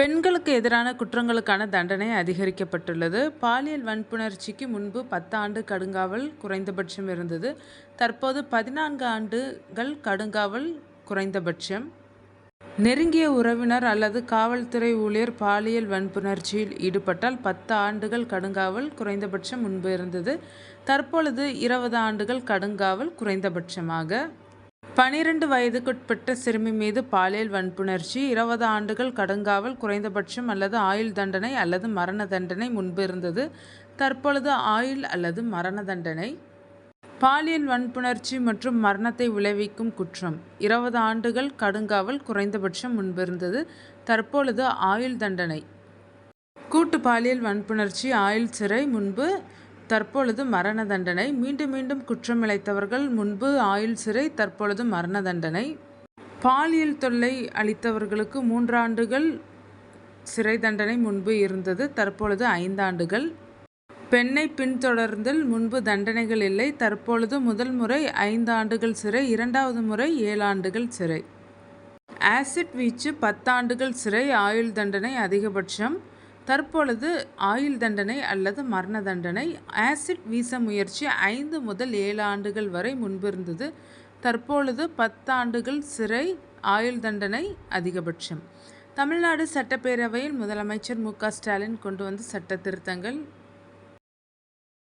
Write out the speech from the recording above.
பெண்களுக்கு எதிரான குற்றங்களுக்கான தண்டனை அதிகரிக்கப்பட்டுள்ளது. பாலியல் வன்புணர்ச்சிக்கு முன்பு பத்து ஆண்டு கடுங்காவல் குறைந்தபட்சம் இருந்தது. தற்போது பதினான்கு ஆண்டுகள் கடுங்காவல் குறைந்தபட்சம். நெருங்கிய உறவினர் அல்லது காவல்துறை ஊழியர் பாலியல் வன்புணர்ச்சியில் ஈடுபட்டால் பத்து ஆண்டுகள் கடுங்காவல் குறைந்தபட்சம் முன்பு இருந்தது. தற்பொழுது இருபது ஆண்டுகள் கடுங்காவல் குறைந்தபட்சமாக பனிரெண்டு வயதுக்குட்பட்ட சிறுமி மீது பாலியல் வன்புணர்ச்சி இருபது ஆண்டுகள் கடுங்காவல் குறைந்தபட்சம் அல்லது ஆயுள் தண்டனை அல்லது மரண தண்டனை முன்பு இருந்தது. தற்பொழுது ஆயுள் அல்லது மரண தண்டனை. பாலியல் வன்புணர்ச்சி மற்றும் மரணத்தை விளைவிக்கும் குற்றம் இருபது ஆண்டுகள் கடுங்காவல் குறைந்தபட்சம் முன்பிருந்தது தற்பொழுது ஆயுள் தண்டனை. கூட்டு பாலியல் வன்புணர்ச்சி ஆயுள் சிறை முன்பு தற்பொழுது மரண தண்டனை. மீண்டும் மீண்டும் குற்றமிழைத்தவர்கள் முன்பு ஆயுள் சிறை தற்பொழுது மரண தண்டனை. பாலியல் தொல்லை அளித்தவர்களுக்கு மூன்றாண்டுகள் சிறை தண்டனை முன்பு இருந்தது தற்பொழுது ஐந்தாண்டுகள். பெண்ணை பின்தொடர்ந்தில் முன்பு தண்டனைகள் இல்லை தற்பொழுது முதல் முறை ஐந்தாண்டுகள் சிறை இரண்டாவது முறை ஏழாண்டுகள் சிறை. ஆசிட் வீச்சு பத்தாண்டுகள் சிறை ஆயுள் தண்டனை அதிகபட்சம். தற்பொழுது ஆயுள் தண்டனை அல்லது மரண தண்டனை ஆசிட் வீச முயற்சி ஐந்து முதல் ஏழு ஆண்டுகள் வரை முன்பிருந்தது. தற்பொழுது பத்தாண்டுகள் சிறை ஆயுள் தண்டனை அதிகபட்சம். தமிழ்நாடு சட்டப்பேரவையில் முதலமைச்சர் மு க ஸ்டாலின் கொண்டு வந்த சட்ட திருத்தங்கள்